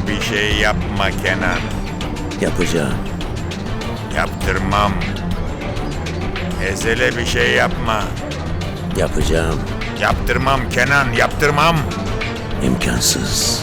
Bir şey yapma Kenan. Yapacağım. Yaptırmam. Ezel'e bir şey yapma. Yapacağım. Yaptırmam Kenan, yaptırmam. İmkansız.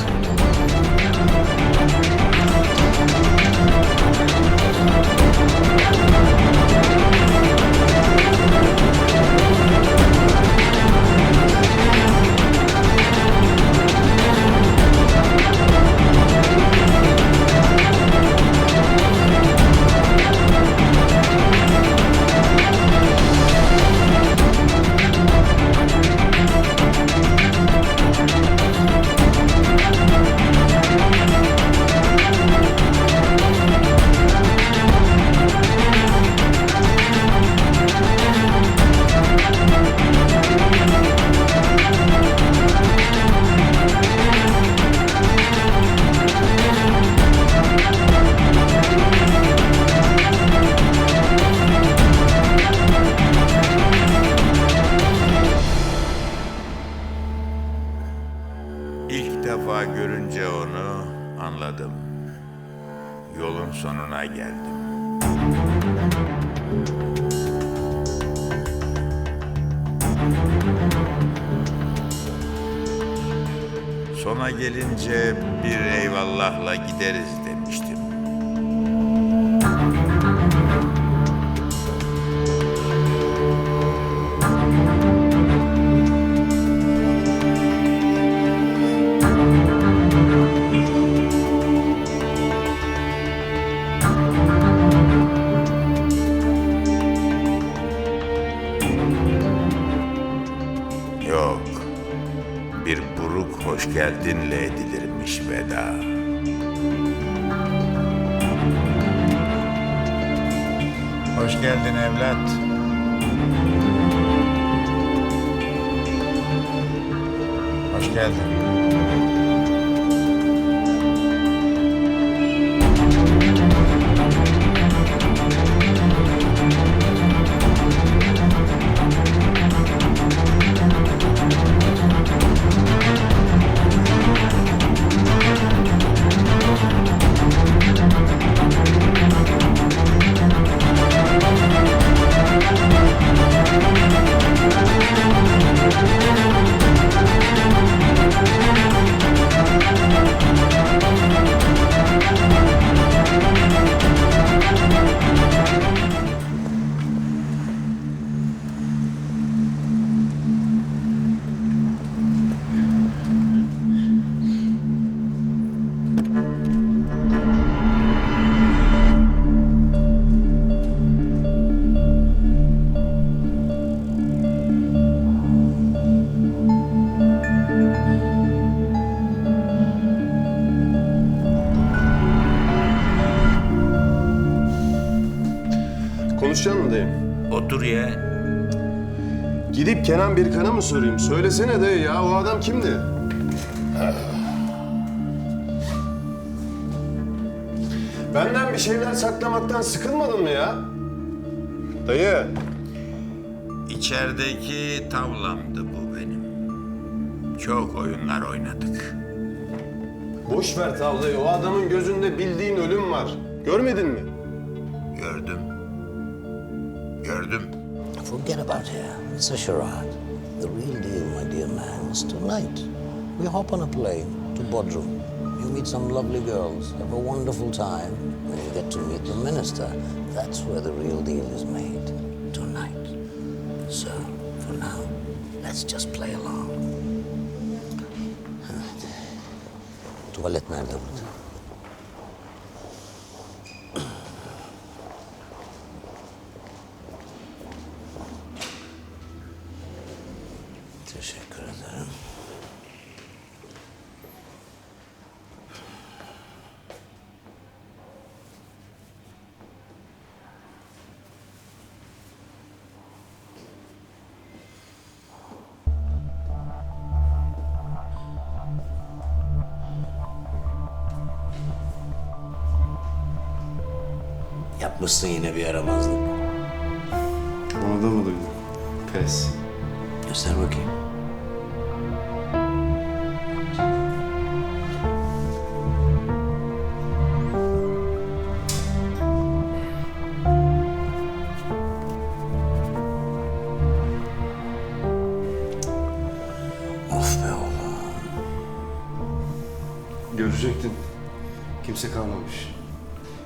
Hoş geldin. Kenan Birkan'a mı sorayım? Söylesene dayı ya o adam kimdi? Benden bir şeyler saklamaktan sıkılmadın mı ya? Dayı. İçerideki tavlamdı bu benim. Çok oyunlar oynadık. Boş ver tavlayı. O adamın gözünde bildiğin ölüm var. Görmedin mi? Gördüm. Gördüm. Forget about her. It's a charade. The real deal, my dear man, is tonight. We hop on a plane to Bodrum. You meet some lovely girls, have a wonderful time, When you get to meet the minister. That's where the real deal is made. Tonight. So, for now, let's just play along. Tuvalet nerede burada? Yapmışsın yine bir yaramazlık. Onu da mı duydun? Pes. Göster bakayım.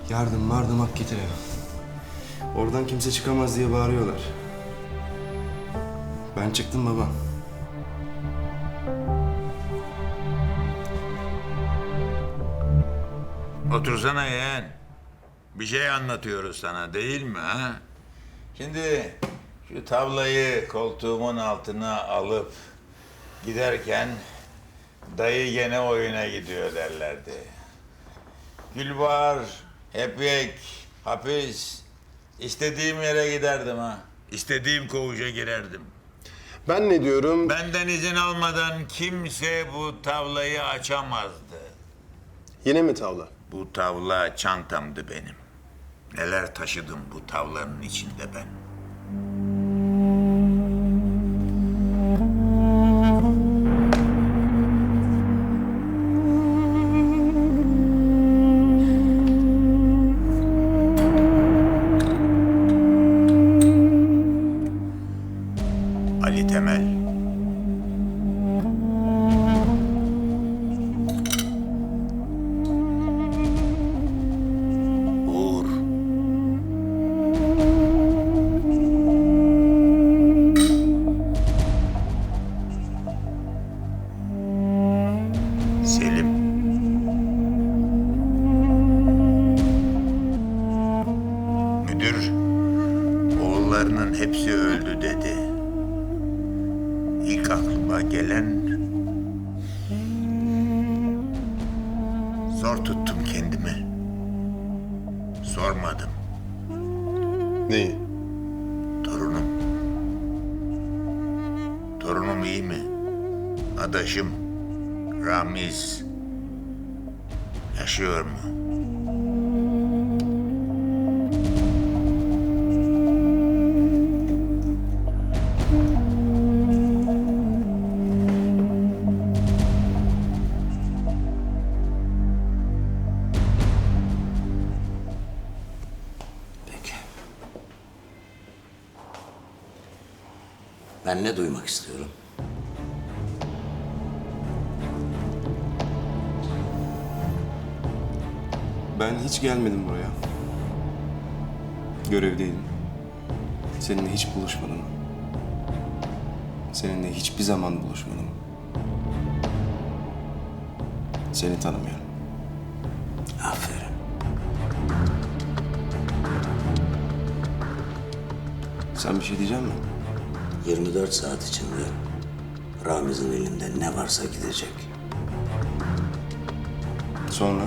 Yardım vardım hak getire. Oradan kimse çıkamaz diye bağırıyorlar. Ben çıktım baba. Otursana yeğen. Bir şey anlatıyoruz sana değil mi ha? Şimdi şu tavlayı koltuğumun altına alıp giderken dayı gene oyuna gidiyor derlerdi. Gülbahar, Hepyek, hapis. istediğim yere giderdim ha. İstediğim koğuşa girerdim. Ben ne diyorum? Benden izin almadan kimse bu tavlayı açamazdı. Yine mi tavla? Bu tavla çantamdı benim. Neler taşıdım bu tavlanın içinde ben. Torunum iyi mi? Adaşım Ramiz yaşıyor mu? Ben ne duymak istiyorum? Ben hiç gelmedim buraya. Görevdeydim. Seninle hiç buluşmadım. Seninle hiçbir zaman buluşmadım. Seni tanımıyorum. Aferin. Sen bir şey diyecek misin? 24 saat içinde Ramiz'in elinde ne varsa gidecek. Sonra?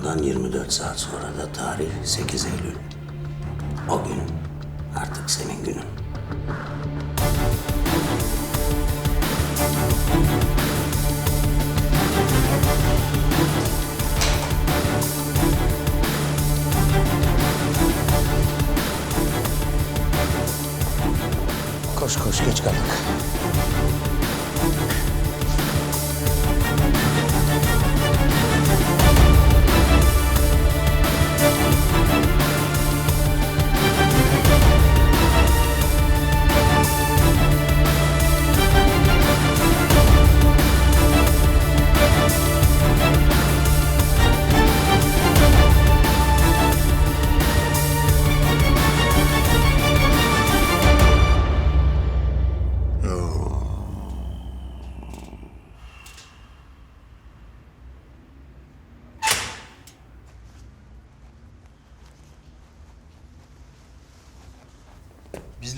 Ondan 24 saat sonra da tarih 8 Eylül. O gün artık senin günün. Koş koş geç kaldık.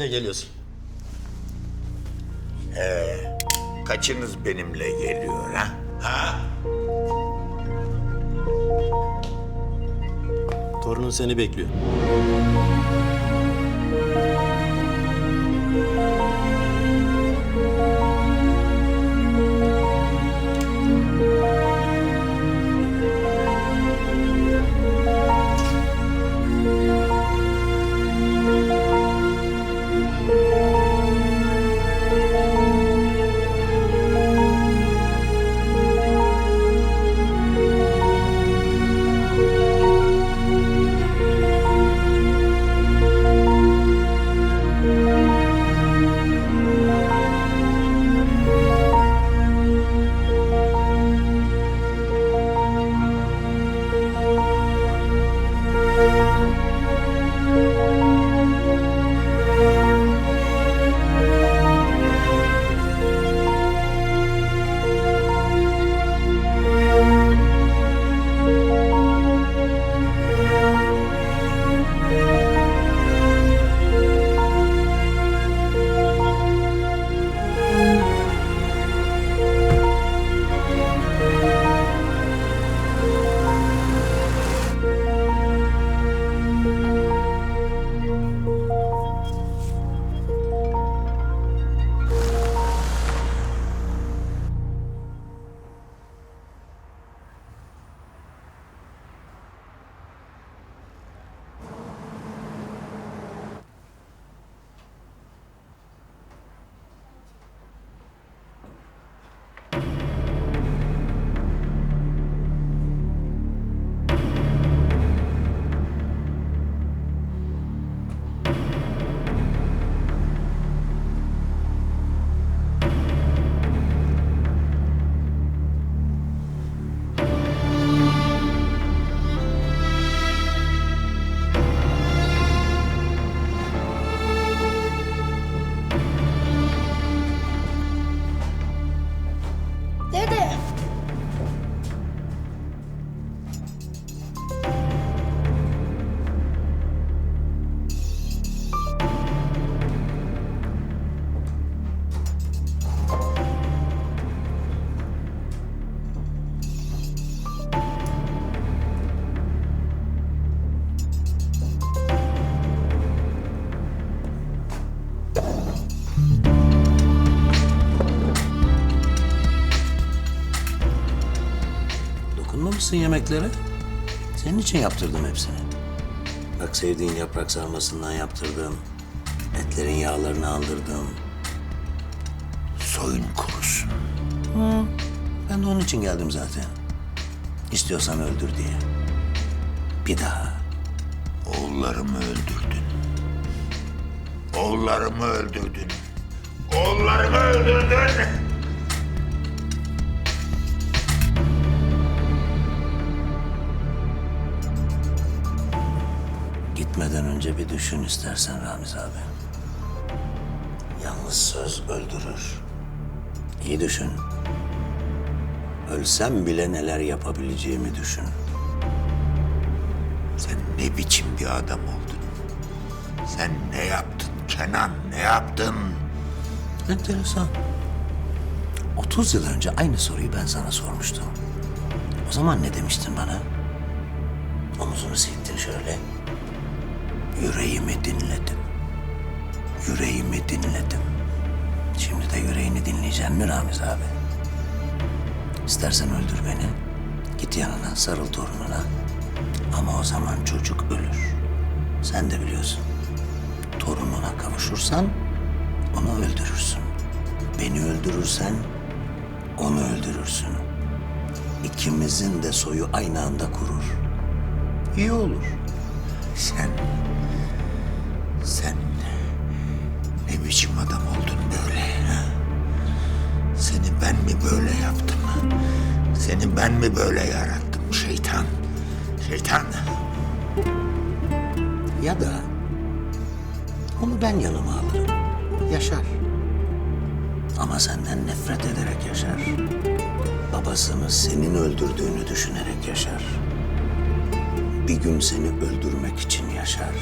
Biz de geliyoruz. Kaçınız benimle geliyor ha? Ha? Torunun seni bekliyor. Dokunmamışsın yemeklere. Senin için yaptırdım hepsini. Bak sevdiğin yaprak sarmasından yaptırdım. Etlerin yağlarını aldırdım. Soyun kurusun. Ben de onun için geldim zaten. İstiyorsan öldür diye. Bir daha. Oğullarımı öldürdün. Oğullarımı öldürdün. Oğullarımı öldürdün. Gitmeden önce bir düşün istersen Ramiz abi. Yalnız söz öldürür. İyi düşün. Ölsem bile neler yapabileceğimi düşün. Sen ne biçim bir adam oldun? Sen ne yaptın Kenan? Ne yaptın? Enteresan. 30 yıl önce aynı soruyu ben sana sormuştum. O zaman ne demiştin bana? Omuzunu silktin şöyle. Yüreğimi dinledim. Yüreğimi dinledim. Şimdi de yüreğini dinleyeceksin mi Ramiz abi? İstersen öldür beni. Git yanına, sarıl torununa. Ama o zaman çocuk ölür. Sen de biliyorsun. Torununa kavuşursan onu öldürürsün. Beni öldürürsen onu öldürürsün. İkimizin de soyu aynı anda kurur. İyi olur. Sen... Sen... Ne biçim adam oldun böyle? ha? Seni ben mi böyle yaptım? Seni ben mi böyle yarattım şeytan? Şeytan. Ya da onu ben yanıma alırım. Yaşar. Ama senden nefret ederek yaşar. Babasını senin öldürdüğünü düşünerek yaşar. Bir gün seni öldürmek için yaşar.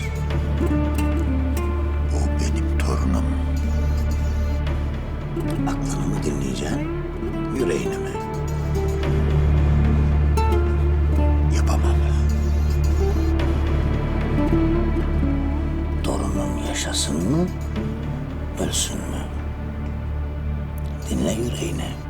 Aklını mı dinleyeceksin, yüreğini mi? Yapamam. Torunun yaşasın mı, ölsün mü? Dinle yüreğini.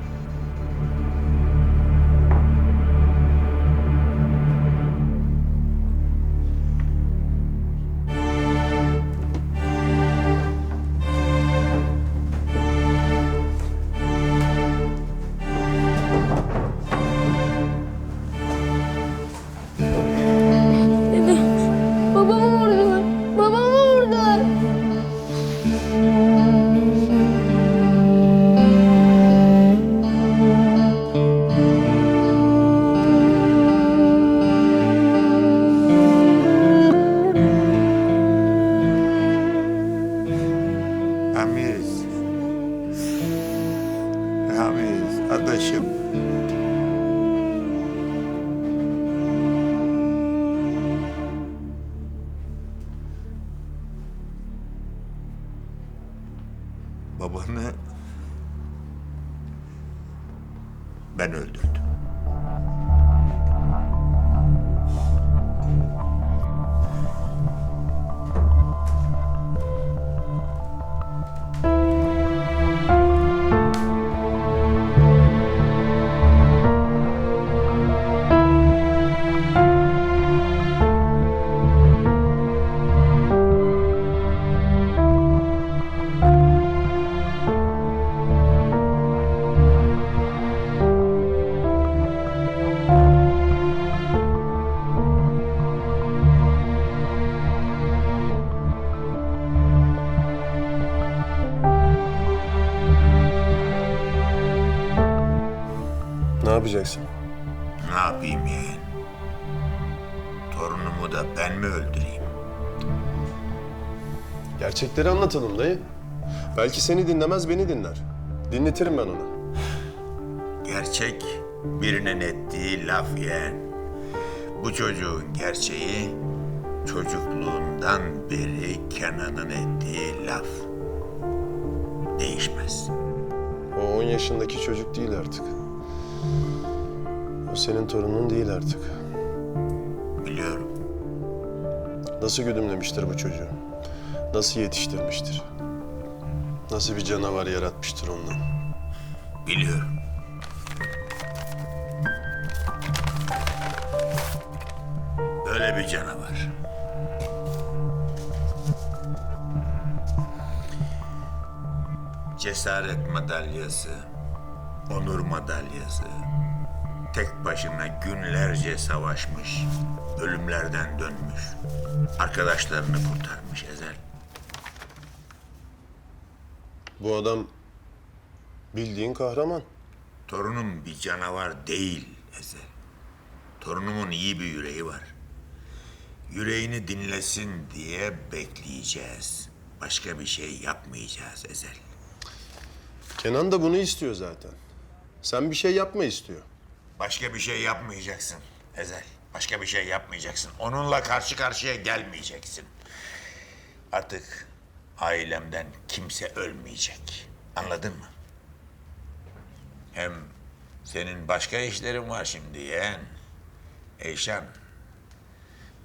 Yapacaksın? Ne yapayım yeğen? Torunumu da ben mi öldüreyim? Gerçekleri anlatalım dayı. Belki seni dinlemez beni dinler. Dinletirim ben ona. Gerçek birinin ettiği laf yeğen. Bu çocuğun gerçeği çocukluğundan beri Kenan'ın ettiği laf. Değişmez. O 10 yaşındaki çocuk değil artık. O senin torunun değil artık. Biliyorum. Nasıl güdümlemiştir bu çocuğu? Nasıl yetiştirmiştir? Nasıl bir canavar yaratmıştır ondan? Biliyorum. bir canavar. Cesaret madalyası, onur madalyası. Tek başına günlerce savaşmış, ölümlerden dönmüş. Arkadaşlarını kurtarmış Ezel. Bu adam bildiğin kahraman. Torunum bir canavar değil Ezel. Torunumun iyi bir yüreği var. Yüreğini dinlesin diye bekleyeceğiz. Başka bir şey yapmayacağız Ezel. Kenan da bunu istiyor zaten. Sen bir şey yapma istiyor. Başka bir şey yapmayacaksın Ezel. Başka bir şey yapmayacaksın. Onunla karşı karşıya gelmeyeceksin. Artık ailemden kimse ölmeyecek. Anladın mı? Hem senin başka işlerin var şimdi yeğen. Eyşan.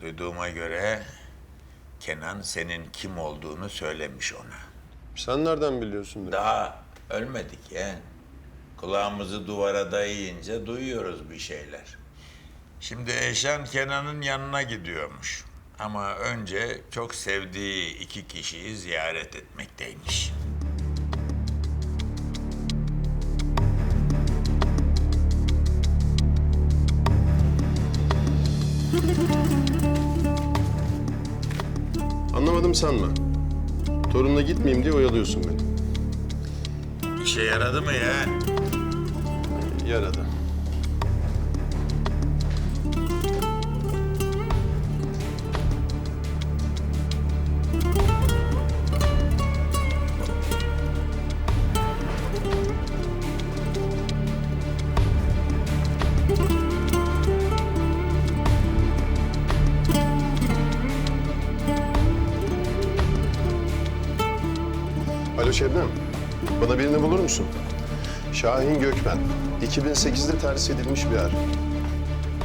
Duyduğuma göre Kenan senin kim olduğunu söylemiş ona. Sen nereden biliyorsun. Daha ölmedik yeğen. Kulağımızı duvara dayayınca duyuyoruz bir şeyler. Şimdi Eşan Kenan'ın yanına gidiyormuş. Ama önce çok sevdiği iki kişiyi ziyaret etmekteymiş. Anlamadım sanma. Torunla gitmeyeyim diye oyalıyorsun beni. İşe yaradı mı yeğen? Yaradı. Alo Şebnem. Bana birini bulur musun? Şahin Gökmen. 2008'de terhis edilmiş bir er.